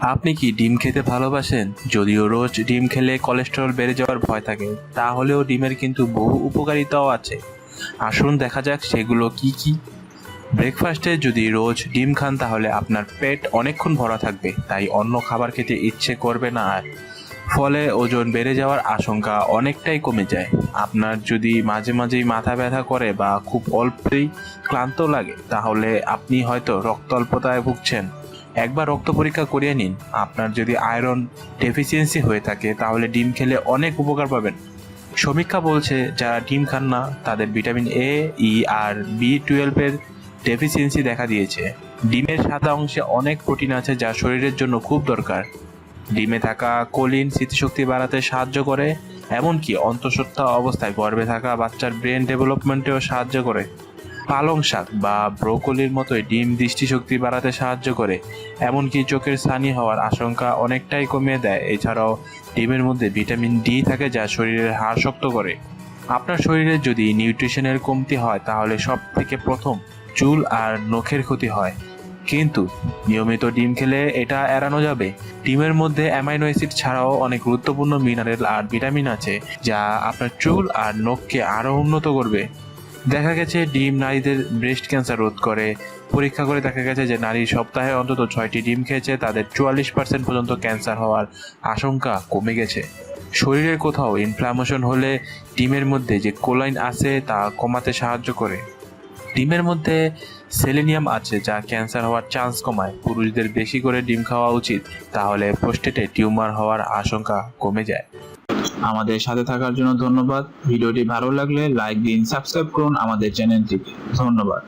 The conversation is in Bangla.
আপনি কি ডিম খেতে ভালোবাসেন? যদিও রোজ ডিম খেলে কোলেস্টেরল বেড়ে যাওয়ার ভয় থাকে, তাহলেও ডিমের কিন্তু বহু উপকারিতাও আছে। আসুন দেখা যাক সেগুলো কি কি। ব্রেকফাস্টে যদি রোজ ডিম খান, তাহলে আপনার পেট অনেকক্ষণ ভরা থাকবে, তাই অন্য খাবার খেতে ইচ্ছে করবে না আর। ফলে ওজন বেড়ে যাওয়ার আশঙ্কা অনেকটাই কমে যায়। আপনার যদি মাঝে মাঝেই মাথা ব্যথা করে বা খুব অল্পেই ক্লান্ত লাগে, তাহলে আপনি হয়তো রক্ত অল্পতায় ভুগছেন। একবার রক্ত পরীক্ষা করিয়ে নিন। আপনার যদি আয়রন ডেফিসিয়েন্সি হয়ে থাকে, তাহলে ডিম খেলে অনেক উপকার পাবেন। সমীক্ষা বলছে, যারা ডিম খান না, তাদের ভিটামিন এ ই আর বি টুয়েলভের ডেফিসিয়েন্সি দেখা দিয়েছে। ডিমের সাদা অংশে অনেক প্রোটিন আছে যা শরীরের জন্য খুব দরকার। ডিমে থাকা কোলিন স্মৃতিশক্তি বাড়াতে সাহায্য করে, এমনকি অন্তঃসত্ত্বা অবস্থায় গর্ভে থাকা বাচ্চার ব্রেন ডেভেলপমেন্টেও সাহায্য করে। পালং শাক বা ব্রোকলির মতোই ডিম দৃষ্টিশক্তি বাড়াতে সাহায্য করে। এমনকি চোখের ছানি হওয়ার আশঙ্কা অনেকটাই কমিয়ে দেয়। এছাড়াও ডিমের মধ্যে ভিটামিন ডি থাকে যা শরীরের হাড় শক্ত করে। আপনার শরীরে যদি নিউট্রিশনের কমতি হয়, তাহলে সব থেকে প্রথম চুল আর নখের ক্ষতি হয়। কিন্তু নিয়মিত ডিম খেলে এটা এড়ানো যাবে। ডিমের মধ্যে অ্যামাইনো অ্যাসিড ছাড়াও অনেক গুরুত্বপূর্ণ মিনারেল আর ভিটামিন আছে, যা আপনার চুল আর নখকে আরও উন্নত করবে। দেখা গেছে ডিম নারীদের ব্রেস্ট ক্যান্সার রোধ করে। পরীক্ষা করে দেখা গেছে যে নারী সপ্তাহে অন্তত ছয়টি ডিম খেয়েছে, তাদের চুয়াল্লিশ পার্সেন্ট পর্যন্ত ক্যান্সার হওয়ার আশঙ্কা কমে গেছে। শরীরের কোথাও ইনফ্লামেশন হলে ডিমের মধ্যে যে কোলাইন আছে তা কমাতে সাহায্য করে। ডিমের মধ্যে সেলেনিয়াম আছে, যা ক্যান্সার হওয়ার চান্স কমায়। পুরুষদের বেশি করে ডিম খাওয়া উচিত, তাহলে প্রোস্টেটে টিউমার হওয়ার আশঙ্কা কমে যায়। আমাদের সাথে থাকার জন্য ধন্যবাদ। ভিডিওটি ভালো লাগলে লাইক দিন সাবস্ক্রাইব করুন আমাদের চ্যানেলটি ধন্যবাদ।